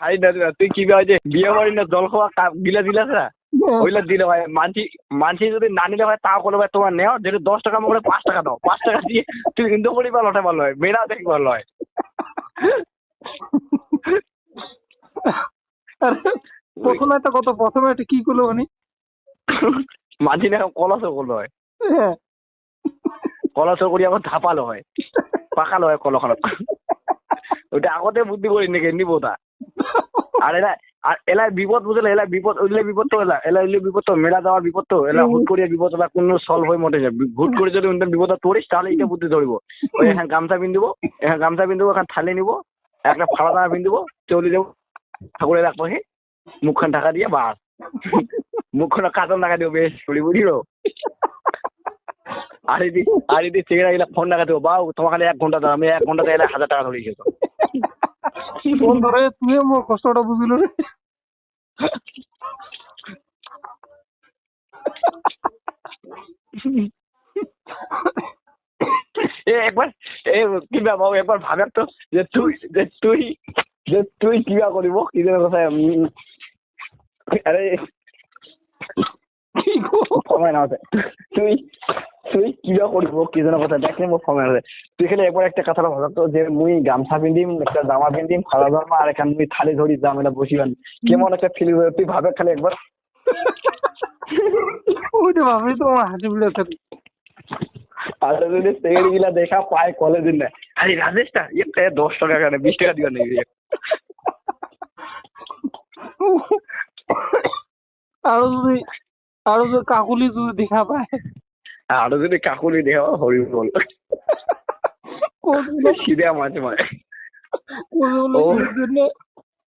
খাই না তুই কি যে বিয়ে বাড়ি না জল খাওয়া গিলা দিলাস না। ওইগুলা দিলে ভাই মানছি মানছি যদি না নিলে ভাই তাও করলে ভাই তোমার নেও যেটা দশ টাকা মনে পাঁচ টাকা দাও। পাঁচ টাকা দিয়ে তুই কিন্তু ভালো ওঠে ভালো হয় মেয়েরা দেখি ভালো হয়। আরে প্রথমে তো কত প্রথমে একটা কি করল উনি? মানছি না কলসও করল হয়। কলসও করি আবার ধাপালো হয়। পাকালো হয় কলখন ওইটা আগতে বুদ্ধি করি নাকি নিব তা। আর এলা আর এলা বিপদ বুঝলে এলা বিপদ ওইলে বিপদ তো এলা এলা ওইলে বিপদ তো, মেলা দেওয়ার বিপদ তো, এলা হুট করে বিপদ এলা কোনো সলভ হয়ে মটে যাবে। হুট করে যদি অন্য বিপদ তোরিস, তাহলে এটা বুদ্ধি ধরিব। ওই এখানে গামছা পিন্ধিব এখানে গামছা পিন্ধিব এখানে থালি নিব, একটা ফাড়া দানা পিন্ধিব চলে যাব ঠাকুরের এক পাখি মুখখান ঢাকা দিয়ে বাস। মুখখান কাতন ঢাকা দিব বেশ বুড়ি বুড়িরও আর এদি আর এদি চেহারা ফোন টাকা দেবো বাউ তোমার খালি এক ঘণ্টা দাও, আমি এক ঘণ্টা এলে হাজার টাকা ধরে গেছো তুই মোর কষ্টটা বুঝলো রে এ একবার এ কিবা বাবু একবার ভাবে তো যে তুই যে তুই যে তুই কিবা করিব কি যেন কথা আরে তুই তুই কিবা করিব কি কথা দেখলে মোৰ সময় আছে। তুই খালি একবার একটা কথা ভাব তো যে মুই গামছা পিন্ধিম একটা জামা পিন্ধিম খালা জামা আর এখান মুই থালি ধরি যাম এটা বসিবান কেমন একটা ফিল তুই ভাবে খালি একবার। ওই তো ভাবি তো আমার হাসি বুলে আছে আর যদি সেকেন্ড গিলা দেখা পায় কলেজের না আরে রাজেশটা একটা দশ টাকা কেন বিশ টাকা দিবা নাকি? আৰু যদি আৰু যদি কাকুলি যদি দেখা পায়। আরও যদি কাকুলি দেওয়া হরি বল। সিধে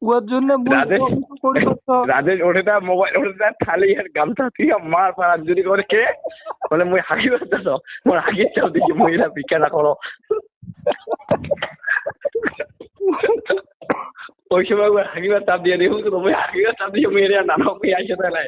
ওর জন্য রাজেশ ওঠে তার মোবাইল থালি আর গামছা তুই মার যদি করে কে? বলে মুই হাগি বাচ্চাছ মোর হাগি চাও দেখি মহিলা ভিক্ষা না করো। ওই সময় ওই হাগিবার চাপ দিয়ে দেখুন তো মুই হাগিবার চাপ দিয়ে মেয়েরা নানা মুই আইসে তাহলে।